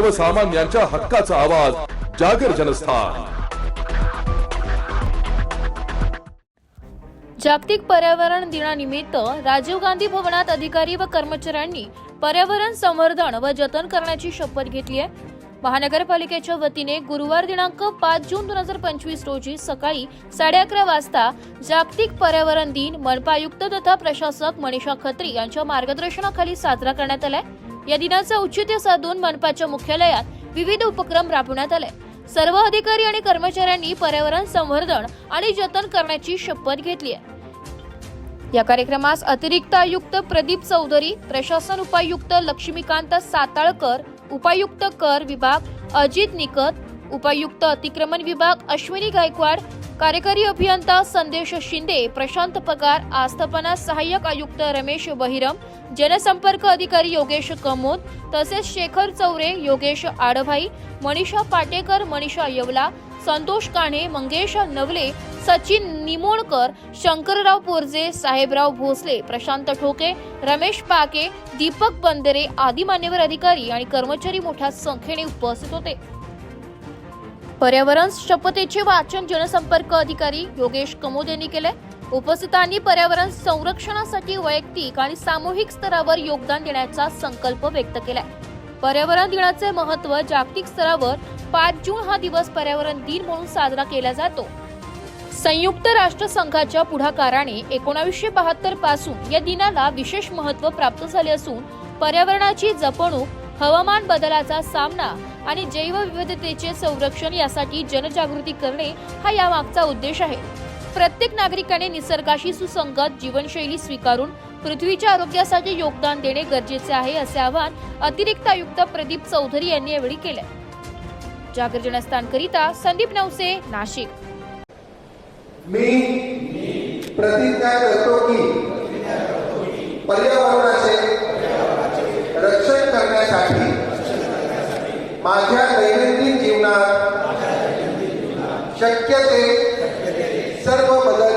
सर्वसामान्यांच्या हक्काचा आवाज जागर जनस्थान. जागतिक पर्यावरण दिनानिमित्त राजीव गांधी भवनात अधिकारी व कर्मचाऱ्यांनी पर्यावरण संवर्धन व जतन करण्याची शपथ घेतली आहे. महानगरपालिकेच्या वतीने गुरुवार दिनांक पाच जून दोन हजार पंचवीस रोजी सकाळी साडे अकरा वाजता जागतिक पर्यावरण दिन मनपा आयुक्त तथा प्रशासक मनीषा खत्री यांच्या मार्गदर्शनाखाली साजरा करण्यात आलाय. या दिनाचं औचित्य साधून मनपाच्या मुख्यालयात विविध उपक्रम राबवण्यात आले. सर्व अधिकारी आणि कर्मचाऱ्यांनी पर्यावरण संवर्धन आणि जतन करण्याची शपथ घेतली आहे. या कार्यक्रमास अतिरिक्त आयुक्त प्रदीप चौधरी प्रशासन उपायुक्त लक्ष्मीकांत साताळकर उपायुक्त कर विभाग अजित निकत उपायुक्त अतिक्रमण विभाग अश्विनी गायकवाड कार्यकारी अभियंता संदेश शिंदे प्रशांत पगार आस्थापना सहाय्यक आयुक्त रमेश बहिरम जनसंपर्क अधिकारी योगेश कमोद तसेच शेखर चौरे योगेश आडभाई मनीषा पाटेकर मनीषा येवला संतोष काणे मंगेश नवले सचिन निमोणकर शंकरराव पोरजे साहेबराव भोसले प्रशांत ठोके रमेश पाके दीपक बंदरे आदी मान्यवर अधिकारी आणि कर्मचारी मोठ्या संख्येने उपस्थित होते. पर्यावरण शपथेचे वाचन जनसंपर्क अधिकारी योगेश कमोद यांनी केले उपस्थितांनी पर्यावरण संरक्षणासाठी वैयक्तिक आणि सामूहिक स्तरावर योगदान देण्याचा संकल्प व्यक्त केलाय. पर्यावरण दिनाचे महत्त्व जागतिक स्तरावर पाच जून हा दिवस पर्यावरण दिन म्हणून साजरा केला जातो. संयुक्त राष्ट्रसंघाच्या पुढाकाराने एकोणावीसशे बहात्तरपासून या दिनाला विशेष महत्त्व प्राप्त झाले असून पर्यावरणाची जपणूक हवामान बदलाचा सामना आणि जैवविविधतेचे संरक्षण यासाठी जनजागृती करणे हा यामागचा उद्देश आहे. प्रत्येक नागरिकाने निसर्गाशी सुसंगत जीवनशैली स्वीकारून पृथ्वीच्या आरोग्यासाठी योगदान देणे गरजेचे आहे असे आवाहन अतिरिक्त आयुक्त प्रदीप चौधरी यांनी यावेळी केले जागर जनस्थानकरिता संदीप नवसे नाशिक. मी प्रतिज्ञा करतो की शक्य ते सर्व बदल